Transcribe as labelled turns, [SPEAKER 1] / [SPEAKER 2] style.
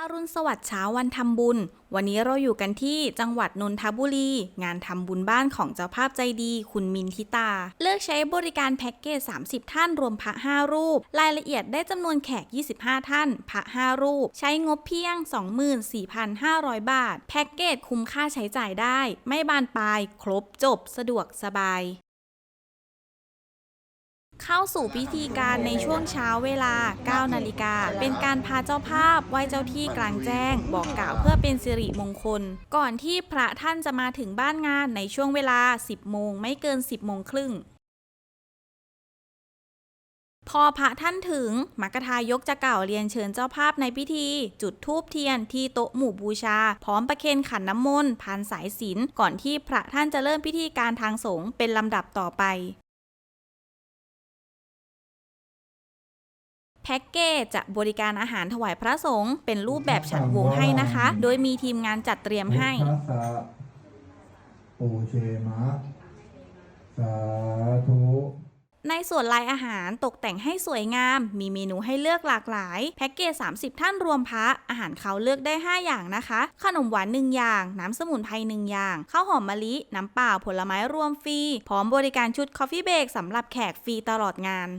[SPEAKER 1] อรุณสวัสดิ์เช้าวันทำบุญ วันนี้เราอยู่กันที่จังหวัดนนทบุรี งานทำบุญบ้านของเจ้าภาพใจดี คุณมินทิตา เลือกใช้บริการแพ็กเกจ 30 ท่านรวมพระ 5 รูป รายละเอียดได้จำนวนแขก 25 ท่าน พระ 5 รูป ใช้งบเพียง 24,500 บาท แพ็กเกจคุ้มค่าใช้จ่ายได้ ไม่บานปลาย ครบจบ สะดวกสบาย เข้าสู่พิธีการในช่วงเช้าเวลา 9 นาฬิกา เป็นการพาเจ้าภาพไหว้เจ้าที่กลางแจ้ง บอกกล่าวเพื่อเป็นสิริมงคล ก่อนที่พระท่านจะมาถึงบ้านงานในช่วงเวลา 10 โมงไม่เกิน 10 โมงครึ่ง พอพระท่านถึงมักกะทายกจะกล่าวเรียนเชิญเจ้าภาพในพิธี จุดธูปเทียนที่โต๊ะหมู่บูชา พร้อมประเคนขันน้ำมนต์ผ่านสายศีลก่อนที่พระท่านจะเริ่มพิธีการทางสงฆ์เป็นลำดับต่อไป แพ็กเกจจะบริการอาหารถวายพระสงฆ์เป็นรูปแบบฉันวงให้นะคะ โดยมีทีมงานจัดเตรียมให้
[SPEAKER 2] พุทธัสสะปูเชมะ สาธุ
[SPEAKER 1] ในส่วนลายอาหารตกแต่งให้สวยงาม มีเมนูให้เลือกหลากหลาย แพ็กเกจ 30 ท่านรวมพระ อาหารเขาเลือกได้ 5 อย่างนะคะ ขนมหวาน 1 อย่าง น้ำสมุนไพร 1 อย่าง ข้าวหอมมะลิ น้ำเปล่า ผลไม้รวมฟรี พร้อมบริการชุดคอฟฟี่เบรกสำหรับแขกฟรีตลอดงาน